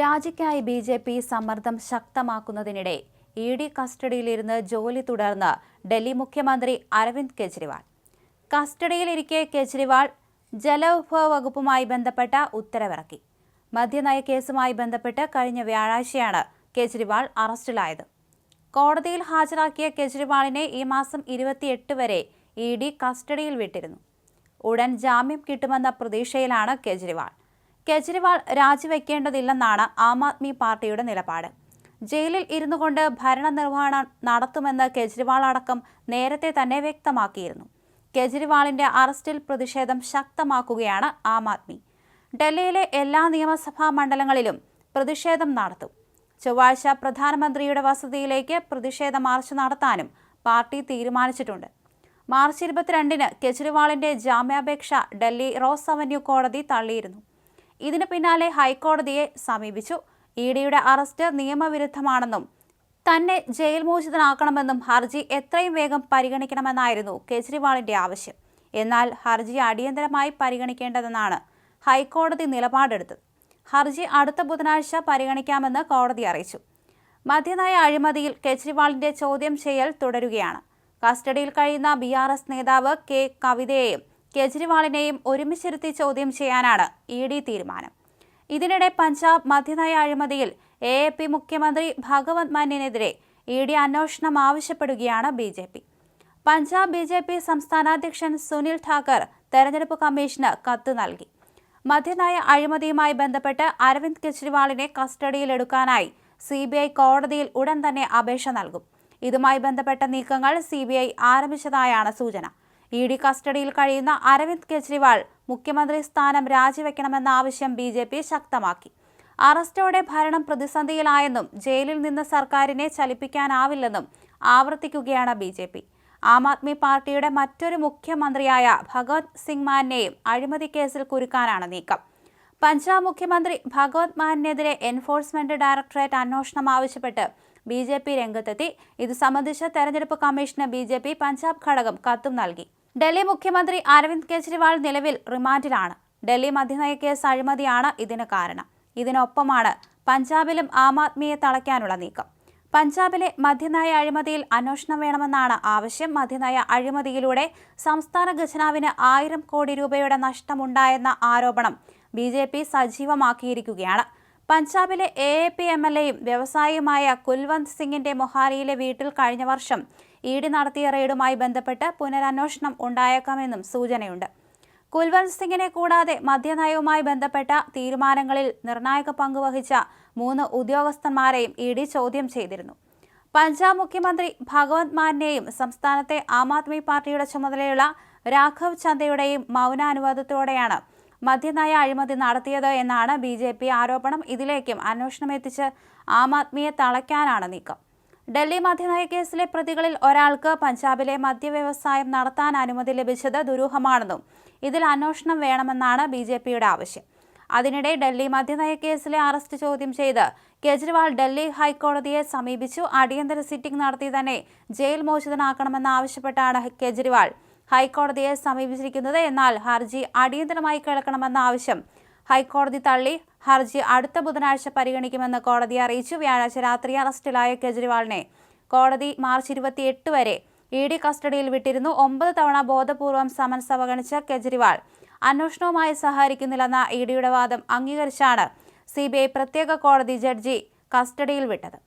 രാജിക്കായി B J P സമ്മർദ്ദം ശക്തമാക്കുന്നതിനിടെ E D കസ്റ്റഡിയിലിരുന്ന് ജോലി തുടർന്ന് ഡൽഹി മുഖ്യമന്ത്രി അരവിന്ദ് കെജ്രിവാൾ. കസ്റ്റഡിയിലിരിക്കെ കെജ്രിവാൾ ജലവിഭവ വകുപ്പുമായി ബന്ധപ്പെട്ട ഉത്തരവിറക്കി. മദ്യനയ കേസുമായി ബന്ധപ്പെട്ട് കഴിഞ്ഞ വ്യാഴാഴ്ചയാണ് കെജ്രിവാൾ അറസ്റ്റിലായത്. കോടതിയിൽ ഹാജരാക്കിയ കെജ്രിവാളിനെ ഈ മാസം ഇരുപത്തിയെട്ട് വരെ ഇ ഡി കസ്റ്റഡിയിൽ വിട്ടിരുന്നു. ഉടൻ ജാമ്യം കിട്ടുമെന്ന പ്രതീക്ഷയിലാണ് കെജ്രിവാൾ. കെജ്രിവാൾ രാജിവെക്കേണ്ടതില്ലെന്നാണ് ആം ആദ്മി പാർട്ടിയുടെ നിലപാട്. ജയിലിൽ ഇരുന്നു കൊണ്ട് ഭരണനിർവഹണം നടത്തുമെന്ന് കെജ്രിവാൾ അടക്കം നേരത്തെ തന്നെ വ്യക്തമാക്കിയിരുന്നു. കെജ്രിവാളിന്റെ അറസ്റ്റിൽ പ്രതിഷേധം ശക്തമാക്കുകയാണ് ആം ആദ്മി. ഡൽഹിയിലെ എല്ലാ നിയമസഭാ മണ്ഡലങ്ങളിലും പ്രതിഷേധം നടത്തും. ചൊവ്വാഴ്ച പ്രധാനമന്ത്രിയുടെ വസതിയിലേക്ക് പ്രതിഷേധ മാർച്ച് നടത്താനും പാർട്ടി തീരുമാനിച്ചിട്ടുണ്ട്. മാർച്ച് ഇരുപത്തിരണ്ടിന് കെജ്രിവാളിന്റെ ജാമ്യാപേക്ഷ ഡൽഹി റോസ് അവന്യൂ കോടതി തള്ളിയിരുന്നു. ഇതിന് പിന്നാലെ ഹൈക്കോടതിയെ സമീപിച്ചു. ഇ ഡിയുടെ അറസ്റ്റ് നിയമവിരുദ്ധമാണെന്നും തന്നെ ജയിൽ മോചിതനാക്കണമെന്നും ഹർജി എത്രയും വേഗം പരിഗണിക്കണമെന്നായിരുന്നു കെജ്രിവാളിന്റെ ആവശ്യം. എന്നാൽ ഹർജി അടിയന്തരമായി പരിഗണിക്കേണ്ടതെന്നാണ് ഹൈക്കോടതി നിലപാടെടുത്തത്. ഹർജി അടുത്ത ബുധനാഴ്ച പരിഗണിക്കാമെന്ന് കോടതി അറിയിച്ചു. മദ്യനയ അഴിമതിയിൽ കെജ്രിവാളിന്റെ ചോദ്യം ചെയ്യൽ തുടരുകയാണ്. കസ്റ്റഡിയിൽ കഴിയുന്ന ബി നേതാവ് കെ കവിതയെയും കെജ്രിവാളിനെയും ഒരുമിച്ചിരുത്തി ചോദ്യം ചെയ്യാനാണ് ഇ ഡി തീരുമാനം. ഇതിനിടെ പഞ്ചാബ് മദ്യനയ അഴിമതിയിൽ എ എ പി മുഖ്യമന്ത്രി ഭഗവത് മാനിനെതിരെ ഇ ഡി അന്വേഷണം ആവശ്യപ്പെടുകയാണ് B J P. Punjab B J P സംസ്ഥാനാധ്യക്ഷൻ Sunil ഠാക്കർ തെരഞ്ഞെടുപ്പ് കമ്മീഷന് കത്ത് നൽകി. മദ്യനയ അഴിമതിയുമായി ബന്ധപ്പെട്ട് അരവിന്ദ് കെജ്രിവാളിനെ കസ്റ്റഡിയിലെടുക്കാനായി സി ബി ഐ കോടതിയിൽ ഉടൻ തന്നെ അപേക്ഷ നൽകും. ഇതുമായി ബന്ധപ്പെട്ട നീക്കങ്ങൾ സി ബി ഐ ആരംഭിച്ചതായാണ് സൂചന. ഇ ഡി കസ്റ്റഡിയിൽ കഴിയുന്ന അരവിന്ദ് കെജ്രിവാൾ മുഖ്യമന്ത്രി സ്ഥാനം രാജിവെക്കണമെന്ന ആവശ്യം ബി ജെ പി ശക്തമാക്കി. അറസ്റ്റോടെ ഭരണം പ്രതിസന്ധിയിലായെന്നും ജയിലിൽ നിന്ന് സർക്കാരിനെ ചലിപ്പിക്കാനാവില്ലെന്നും ആവർത്തിക്കുകയാണ് B J P. Aam Aadmi പാർട്ടിയുടെ മറ്റൊരു മുഖ്യമന്ത്രിയായ ഭഗവത് സിംഗ് മാനെയും അഴിമതി കേസിൽ കുരുക്കാനാണ് നീക്കം. പഞ്ചാബ് മുഖ്യമന്ത്രി ഭഗവത് മാനെതിരെ എൻഫോഴ്സ്മെന്റ് ഡയറക്ടറേറ്റ് അന്വേഷണം ആവശ്യപ്പെട്ട് ബി ജെ പി രംഗത്തെത്തി. ഇത് സംബന്ധിച്ച് തെരഞ്ഞെടുപ്പ് കമ്മീഷന് ബി ജെ പി പഞ്ചാബ് ഘടകം കത്തും നൽകി. ഡൽഹി മുഖ്യമന്ത്രി അരവിന്ദ് കെജ്രിവാൾ നിലവിൽ റിമാൻഡിലാണ്. ഡൽഹി മദ്യനയ കേസ് അഴിമതിയാണ് ഇതിന് കാരണം. ഇതിനൊപ്പമാണ് പഞ്ചാബിലും ആം ആദ്മിയെ തളയ്ക്കാനുള്ള നീക്കം. പഞ്ചാബിലെ മദ്യനയ അഴിമതിയിൽ അന്വേഷണം വേണമെന്നാണ് ആവശ്യം. മദ്യനയ അഴിമതിയിലൂടെ സംസ്ഥാന ഖജനാവിന് ആയിരം കോടി രൂപയുടെ നഷ്ടമുണ്ടായെന്ന ആരോപണം ബി സജീവമാക്കിയിരിക്കുകയാണ്. പഞ്ചാബിലെ A A P M L എയും വ്യവസായിയുമായ കുൽവന്ത് സിംഗിന്റെ മൊഹാലിയിലെ വീട്ടിൽ കഴിഞ്ഞ വർഷം ഇ ഡി നടത്തിയ റെയ്ഡുമായി ബന്ധപ്പെട്ട് പുനരന്വേഷണം ഉണ്ടായേക്കാമെന്നും സൂചനയുണ്ട്. കുൽവന്ത് സിംഗിനെ കൂടാതെ മദ്യനയവുമായി ബന്ധപ്പെട്ട തീരുമാനങ്ങളിൽ നിർണായക പങ്കുവഹിച്ച മൂന്ന് ഉദ്യോഗസ്ഥന്മാരെയും ഇ ഡി ചോദ്യം ചെയ്തിരുന്നു. പഞ്ചാബ് മുഖ്യമന്ത്രി ഭഗവത് മാനെയും സംസ്ഥാനത്തെ ആം ആദ്മി പാർട്ടിയുടെ ചുമതലയുള്ള രാഘവ് ചന്ദയുടെയും മൗനാനുവാദത്തോടെയാണ് മദ്യനയ അഴിമതി നടത്തിയത് എന്നാണ് ബി ജെ പി ആരോപണം. ഇതിലേക്കും അന്വേഷണം എത്തിച്ച് ആം ആദ്മിയെ തളയ്ക്കാനാണ് നീക്കം. ഡൽഹി മദ്യനയ കേസിലെ പ്രതികളിൽ ഒരാൾക്ക് പഞ്ചാബിലെ മദ്യവ്യവസായം നടത്താൻ അനുമതി ലഭിച്ചത് ദുരൂഹമാണെന്നും ഇതിൽ അന്വേഷണം വേണമെന്നാണ് ബി ജെ പിയുടെ ആവശ്യം. അതിനിടെ ഡൽഹി മദ്യനയ കേസിലെ അറസ്റ്റ് ചോദ്യം ചെയ്ത് കേജ്രിവാൾ ഡൽഹി ഹൈക്കോടതിയെ സമീപിച്ചു. അടിയന്തര സിറ്റിംഗ് നടത്തി തന്നെ ജയിൽ മോചിതനാക്കണമെന്നാവശ്യപ്പെട്ടാണ് കേജ്രിവാൾ. ഹൈക്കോടതിയെ സമീപിച്ചിരിക്കുന്നത് എന്നാൽ ഹർജി അടിയന്തരമായി കേൾക്കണമെന്ന ആവശ്യം. ഹൈക്കോടതി തള്ളി ഹർജി അടുത്ത ബുധനാഴ്ച പരിഗണിക്കുമെന്ന് കോടതി അറിയിച്ചു വ്യാഴാഴ്ച രാത്രി അറസ്റ്റിലായ കെജ്രിവാളിനെ. കോടതി മാർച്ച് ഇരുപത്തിയെട്ട് വരെ ഇ ഡി കസ്റ്റഡിയിൽ വിട്ടിരുന്നു. ഒമ്പത് തവണ ബോധപൂർവം സമൻസ് അവഗണിച്ച കെജ്രിവാൾ അന്വേഷണവുമായി സഹകരിക്കുന്നില്ലെന്ന ഇ ഡിയുടെ വാദം അംഗീകരിച്ചാണ് സി പ്രത്യേക കോടതി ജഡ്ജി കസ്റ്റഡിയിൽ വിട്ടത്.